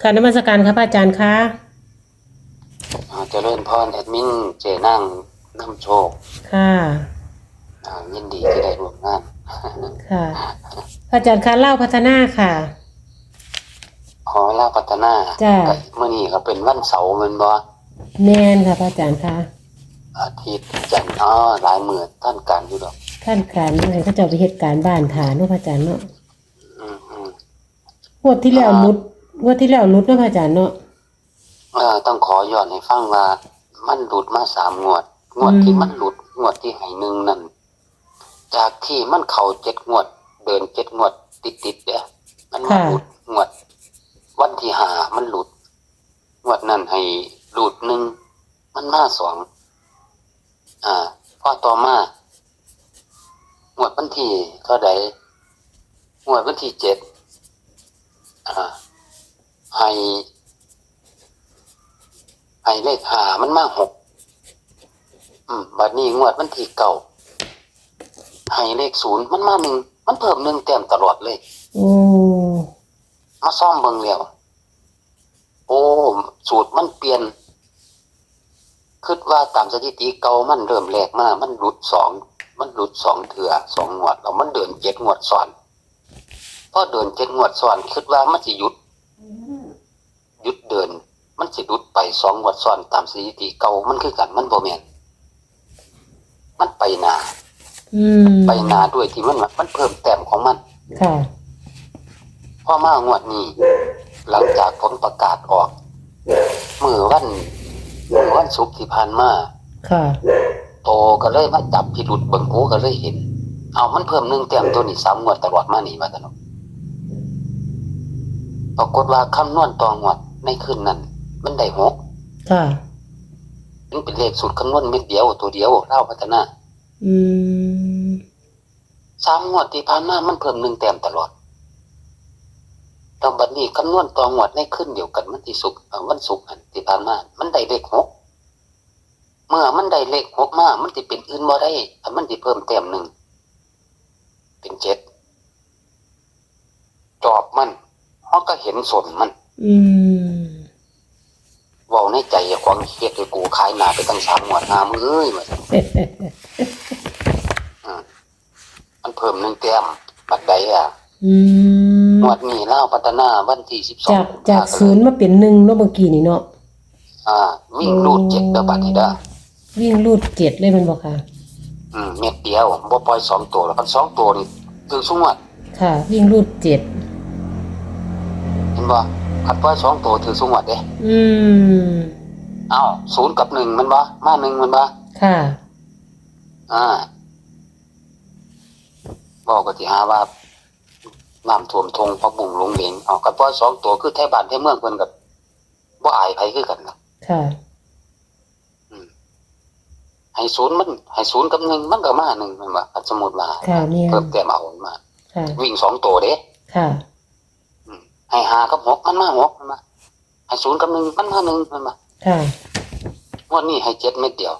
ค่ะนมัสการครับอาจารย์คะอ่าเจริญพรแอดมินเจนั่งน้ำโชค ค่ะอ่ายินดีที่ได้ร่วมงาน ค่ะ อาจารย์คะเล่าพัฒนาค่ะขอลาพัฒนาจ้ะก็เมื่อนี้ก็เป็นวันเสาร์แมันบ่แมนค่ะพระอาจารย์คะอาทิตย์จันทร์อ๋อหลายมือท่านการอยู่ดอกขั้นการยังไงก็จะเอาไปเหตุการณ์บ้านฐานเนาะพระอาจารย์เนาะอืมอืมงวดที่แล้วรุด งวดที่แล้วรุดเนาะพระอาจารย์เนาะเอ่อต้องขอย้อนให้ฟังว่า มันหลุดมาสามงวด งวดที่มันหลุด งวดที่ให้หนึ่งนั่น จากที่มันเข่าเจ็ดงวด เดินเจ็ดงวด ติดติดๆเด้อมันมาหลุดงวด วันที่หามันหลุด งวดนั้นให้หลุดหนึ่งมันมาสองอ่าพอต่อมางวดวันที่เท่าใดงวดวันที่เจ็ด ให้ให้เลขหามันมาหกอืมบัดนี้งวดวันที่เก่าให้เลขศูนย์มันมาหนึ่งมันเพิ่มหนึ่งแต้มตลอดเลยโอ้มาซ่อมเบิ่งแล้วโอ้สูตรมันเปลี่ยนคิดว่าตามสถิติเก่ามันเริ่มแรกมา มันหลุดสอง มันหลุดสองเถื่อสองงวดแล้วมันเดินเจ็ดงวดซ้อนพอเดินเจ็ดงวดซ้อนคิดว่ามันจะหยุดห ยุดเดิน มันสิหลุดไปสองงวดซ้อนตามสถิติเก่ามันคือกันมันบ่แม่นมันไปหนาอืมไปหนาด้วยที่มันมันเพิ่มแต้มของมันค่ะพอมางวดนี้ หลังจากผลประกาศออกมือวันมือวันศุกร์ที่ผ่านมาค่ะ โตก็เลยมาจับพิรุษเบิ่งกูก็เลยเห็น เอามันเพิ่มหนึ่งแต้มตัวนี้สามงวดตลอดมานี่มาตลอดปรากฏว่าคำนวณต่องวด ในคืนนั้น มันได้หกค่ะ มันเป็นเลขสูตรคำนวณเม็ดเดียวตัวเดียวเล่าพัฒนาอืมสามงวดที่ผ่านมามันเพิ่มหนึ่งแต้มตลอดตอนบัดนี้คำนวณต่องวดในคืนเดียวกันมันที่สุกร์เอ่อวันศุกร์อันที่ผ่านมา มันได้เลขหกเมื่อมันได้เลขหกมา มันจะเป็นอื่นบ่ได้อันมันจะเพิ่มแต้มหนึ่ง เป็นเจ็ดจอบมันเขาก็เห็นสนมัน อืมเว้าในใจอะควางเฮ็ดให้กูขายหนาไปตั้งสามงวดหามือเอ้ยว่าซั่นอืมมันเพิ่มหนึ่งแต้มบัดใดอะอืมงวดนี้เล่าวพัฒนาวันที่สิบสองจากจากศูนย์มาเป็นหนึ่งเนาะเมื่อกี้นี่เนาะอ่า วิ่งรูดเจ็ดเด้อบัดนี้เด้อวิ่งรูดเจ็ดเลยแมันบอกค่ะ อืมเม็ดเดียวบ่ปล่อยสองตัวแล้วกันสองตัวนี่คือสุงวดค่ะ วิ่งรูดเจ็ดเห็นบ่ คัดปล่อยสองตัวถือสุงวดเด้อืมเอ้าศูนย์กับหนึ่งมันบ่มาหนึ่งมันบ่ค่ะ อ่าบอกก็สิหาว่าน้ำท่วมทงพักบุ่งลงเหลงเอาคัดปล่อยสองตัวคือแท้บ้านแท้เมืองเพิ่นก็บ่อายไผคือกันล่ะค่ะอืมให้ศูนย์มันให้ศูนย์กับหนึ่งมันก็มาหนึ่งแมันบ่คันสมมุติว่าค่ะเนี่ยเพิ่มแต้มเอามา ค่ะวิ่งสองตัวเด้ค่ะอืม ให้หากับหกมันมาหกมันมาให้ศูนย์กับหนึ่งมันมาหนึ่งมันมาค่ะ งวันนี้ให้เจ็ดเม็ดเดียว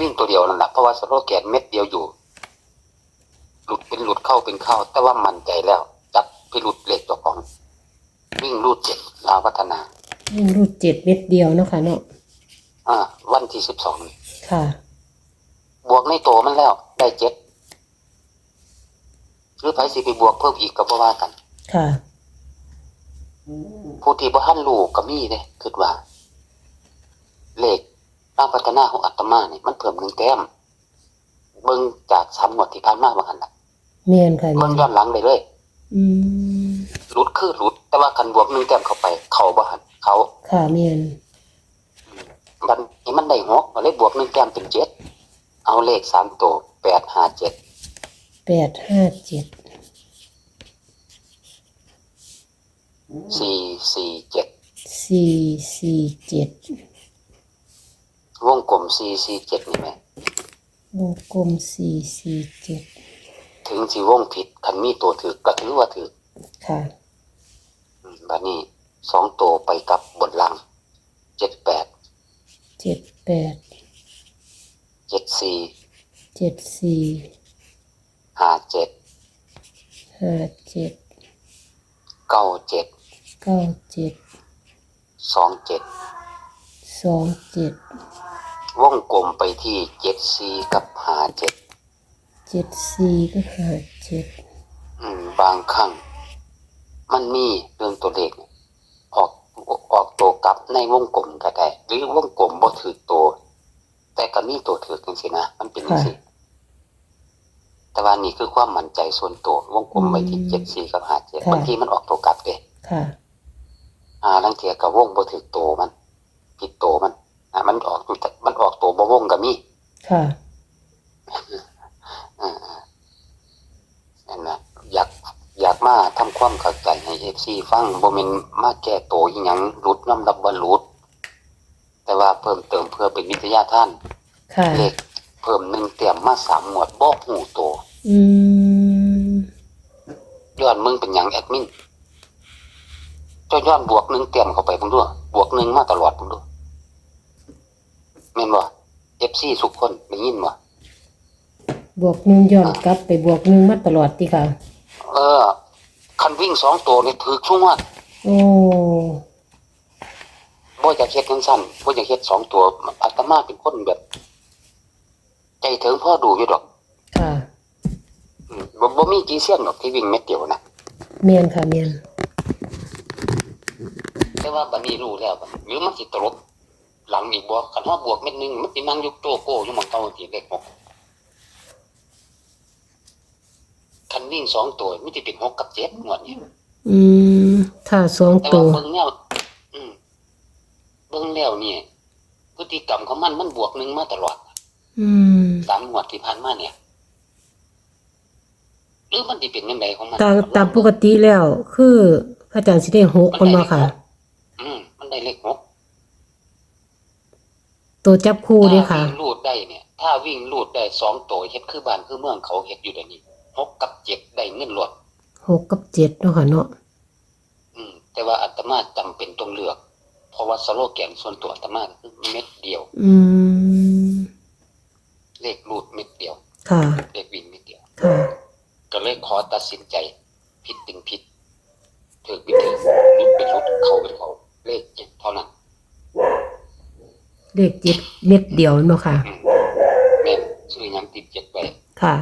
วิ่งตัวเดียวนั่นแหละเพราะว่าสโลแกนเม็ดเดียวอยู่ หลุดเป็นหลุดเข้าเป็นเข้า แต่ว่ามั่นใจแล้ว จับพิรุดเหล็กตัวของ วิ่งรูดเจ็ดลาวพัฒนา วิ่งรูดเจ็ดเม็ดเดียวเนาะค่ะเนาะอ่า วันที่สิบสองค่ะ บวกในโตวมันแล้ว ได้เจ็ดหรือไผสิไปบวกเพิ่มอีกก็บ่ว่ากัน ค่ะ ผู้ที่บ่ทันรู้ก็มีเด้คิดว่า เลขร่างพัฒนาของอัตมานี่มันเพิ่มหนึ่งแต้มเบิ่งจากสามงวดที่ผ่านมาว่าหั่นล่ะเมียนค่ะเบิ่งเนี่ยย้อนหลังได้เลยอืมหลุดคือหลุด แต่ว่าคันบวกหนึ่งแต้มเข้าไป เขาบ่หันเขาค่ะเมียนบัดนี้มันได้หกก็เลยบวกหนึ่งแต้มเป็นเจ็ดเอาเลขสามตัวแปดห้าเจ็ดแปดห้าเจ็ด สี่สี่เจ็ดสี่สี่เจ็ดวงกลมสี่สี่เจ็ดนี่ไหมวงกลมสี่สี่เจ็ดถึงสิวงผิดคันมีตัวถือก็ถือว่าถือค่ะอืมบัดนี้สองตัวไปกับบนล่างเจ็ดแปดเจ็ดแปดเจ็ดสี่เจ็ดสี่ห้าเจ็ดห้าเจ็ดเก้าเจ็ด เก้าเจ็ดสองเจ็ดสองเจ็ดวงกลมไปที่เจ็ดสี่กับหาเจ็ดเจ็ดสี่ก็ห้าเจ็ดอืม บางครั้ง มันมีเรื่องตัวเลขเนี่ยออกออกตัวกลับในวงกลมก็ได้หรือวงกลมบ่ถือตัว แต่ก็มีตัวถือจังซี่นะมันเป็นจังซี่แต่ว่านี่คือความมั่นใจส่วนตัววงกลมไปที่เจ็ดสี่กับหาเจ็ดบางทีมันออกตัวกลับเด้ค่ะ อ่าลังเทียกับวงบ่ถือตัวมันผิดตัวมันอ่ามันออกอยู่แต่มันออกตัวบ่วงก็มีค่ะอ่านั่นนะอยากอยากมาทำความเข้าใจให้ FC ฟังบ่แม่นมาแก้ตัวอีหยังหลุดน้ำรับบ่หลุดแต่ว่าเพิ่มเติมเพื่อเป็นวิทยาทานค่ะเลขเพิ่มหนึ่งเตรียมมาสามหมวดบ่หูโตวอืมย้อนมึงเป็นหยังแอดมิน เจ้าย้อนบวกหนึ่งเตรียมเข้าไปเพิ่งด้วยบวกหนึ่งมาตลอดเพิ่งด้วยแม่นบ่ FC ทุกคนได้ยินบ่บวกหนึ่งย้อนกลับไปบวกหนึ่งมาตลอดที่ค่ะ เออ คันวิ่งสองตัวนี่ถือช่วงว่าโอ้บ่อยากเฮ็ดจังซั่นบ่อยากเฮ็ดสองตัวอาตมาเป็นคนแบบ ใจถึงพ่อดูอยู่ดอก ค่ะอืมบ่บ่มีกี่เสี้ยนดอกที่วิ่งเม็ดเดียวนะเมียนค่ะเมียน แต่ว่าบัดนี้รู้แล้วบัดหรือมันสิตลบหลังอีกบ่คันเฮาบวกเม็ดหนึงมันสินั่งอยู่โตโก้อยู่หม่องเก่าที่เลขหกคันวิ่งสองตัวมันสิเป็นหกกับเจ็ดงวดนี้อืม ถ้าสองแต่ตัว่าว เบิ่งแนวอืมเบิ่งแล้วนี่พฤติกรรมของมันมันบวกหนึ่งมาตลอด อืม สามงวดที่ผ่านมาเนี่ย หรือมันสิเป็นยังไงของมันตามตามปกติแล้ว คือพระอาจารย์สิได้หกคนบ่ค่ะ อืมมันได้เลขหกตัวจับคู่เด้ค่ะ ถ้าวิ่งลูดได้เนี่ย ถ้าวิ่งลูดได้สองตัวเฮ็ดคือบ้านคือเมืองเขาเฮ็ดอยู่เดี๋ยวนี้หกกับเจ็ดได้เงินหลวดหกกับเจ็ดเนาะค่ะเนาะอืม แต่ว่าอาตมาจำเป็นต้องเลือก เพราะว่าสโลแกนส่วนตัวอาตมาก็คือเม็ดเดียว อืม เลขลูดเม็ดเดียวค่ะ เลขวิ่งเม็ดเดียว ค่ะ ก็เลยขอตัดสินใจ ผิดเป็นผิดถือเป็นถือรุดเป็นรุดเขาเป็นเขาเลขเจ็ดเท่านั้น เลขเจ็ดเม็ดเดียวเนาะค่ะอืมแม่นชื่อหยังติดเจ็ดไว้ค่ะ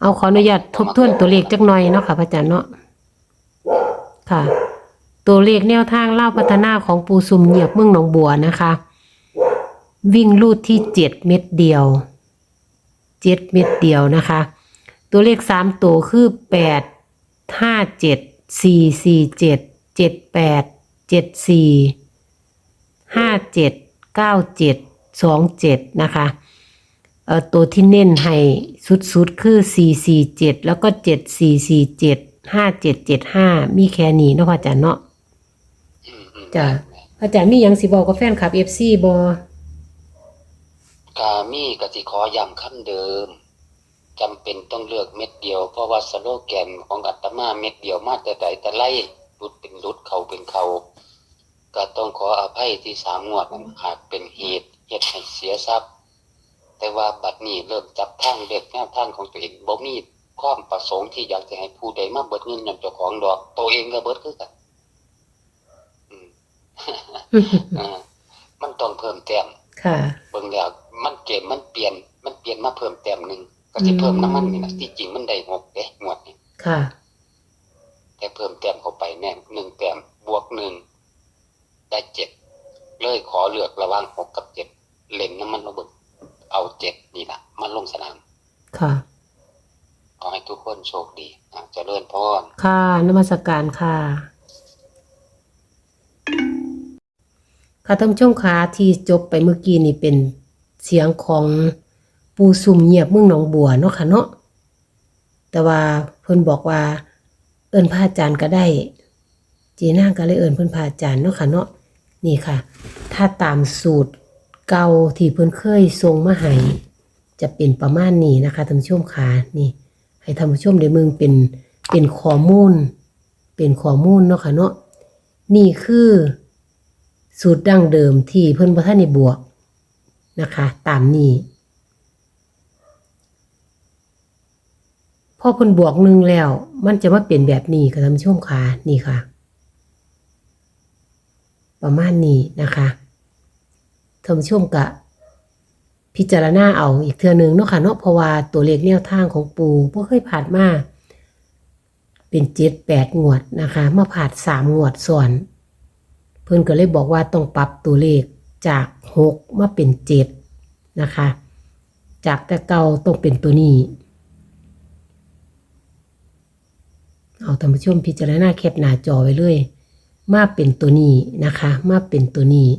เอาขออนุญาตทบทวนตัวเลขจักหน่อยเนาะค่ะพระอาจารย์เนาะ ค่ะ ตัวเลขแนวทางเล่าพัฒนาของปูซุมเหยียบเมืองหนองบัวนะคะ วิ่งลูดที่เจ็ดเม็ดเดียว เจ็ดเม็ดเดียวนะคะ ตัวเลขสามตัวคือแปดห้าเจ็ดสี่สี่เจ็ดเจ็ดแปดเจ็ดสี่ห้าเจ็ด เก้าเจ็ดสองเจ็ดนะคะเอ่อตัวที่เน้นให้สุดๆ คือ 447 แล้วก็ 7447 5775 มีแค่นี้เนาะค่ะอาจารย์เนาะอืมอืมจ้ะอาจารย์มีหยังสิบอกกับแฟนคลับ FC บ่กามีกสิขอย้ำคำเดิมจำเป็นต้องเลือกเม็ดเดียว เพราะว่าสโลแกนของอาตมาเม็ดเดียวมาแต่ใดแต่ไล่รุดเป็นรุดเขาเป็นเขา ก็ต้องขออภัยที่สามงวดนั้นหากเป็นเหตุเหตุให้เสียทรัพย์ แต่ว่าบัดนี้เริ่มจับทางเลือกแนวทางของตัวเองบ่มีความประสงค์ที่อยากจะให้ผู้ใดมาเบิดเงินอย่างเจ้าของดอก ตัวเองก็เบิดคือกันอืมอ่ามันต้องเพิ่มแต้มค่ะเบิ่งแล้วมันเกมมันเปลี่ยน มันเปลี่ยนมาเพิ่มแต้มหนึ่งก็สิเพิ่มน้ำมันนี่นะที่จริงมันได้หกเด้งวดนี้ค่ะ แต่เพิ่มแต้มเข้าไปแน่หนึ่งแต้มบวกหนึ่ง ได้เจ็ดเลยขอเลือกระหว่างหกกับเจ็ดเล่นน้ำมันระเบิดเอาเจ็ดนี่นะมันลงสนาม ค่ะขอให้ทุกคนโชคดีอะเจริญพรค่ะนมัสการค่ะค่ะท่านผู้ชมคะที่จบไปเมื่อกี้นี่เป็นเสียงของปูซุ่มเงียบเมืองหนองบัวเนาะค่ะเนาะแต่ว่าเพิ่นบอกว่า เอิ้นพระอาจารย์ก็ได้ จีน่าก็เลยเอิ้นเพิ่นพระอาจารย์เนาะค่ะเนาะ นี่ค่ะ ถ้าตามสูตรเก่าที่เพิ่นเคยทรงมาให้จะเป็นประมาณนี้นะคะท่านผู้ชมค่ะนี่ ให้ท่านผู้ชมได้มืองเป็นเป็นข้อมูล เป็นข้อมูลเนาะค่ะเนาะนี่คือสูตรดั้งเดิมที่เพิ่นบ่ทันได้บวกนะคะ ตามนี้พอเพิ่นบวกหนึ่งแล้ว มันจะมาเป็นแบบนี้ค่ะท่านผู้ชมค่ะนี่ค่ะ ประมาณนี้นะคะท่านผู้ชมกะพิจารณาเอาอีกเทื่อหนึงเนาะค่ะเนาะเพราะว่าตัวเลขแนวทางของปูบ่เคยผ่านมาเป็นเจ็ดแปดงวดนะคะมาผ่านสามงวดส่วน เพิ่อนก็เลยบอกว่าต้องปรับตัวเลขจากหกมาเป็นเจ็ดนะคะ จากแต่เก่าต้องเป็นตัวนี้ เอาท่านผู้ชมพิจารณาแคปหน้าจอไว้เลย มาเป็นตัวนี้นะคะ มาเป็นตัวนี้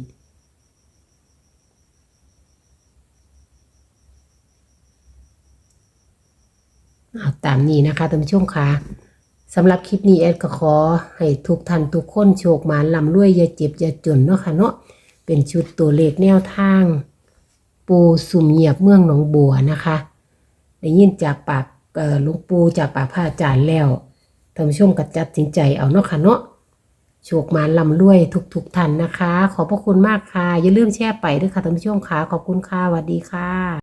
เอาตามนี้นะคะท่านผู้ชมค่ะสำหรับคลิปนี้แอดก็ขอให้ทุกท่านทุกคนโชคหมานลำรวยอย่าเจ็บอย่าจนเนาะค่ะเนาะเป็นชุดตัวเลขแนวทาง ปูสุ่มเหยียบเมืองหนองบัวนะคะได้ยินจากปากหลวงปูจากปากพระอาจารย์แล้วท่านผู้ชมก็จัดสินใจเอาเนาะค่ะเนาะ โชคหมานลำรวยทุกทุกท่านนะคะ ขอบพระคุณมากค่ะ อย่าลืมแชร์ไปด้วยค่ะท่านผู้ชมค่ะ ขอบคุณค่ะสวัสดีค่ะ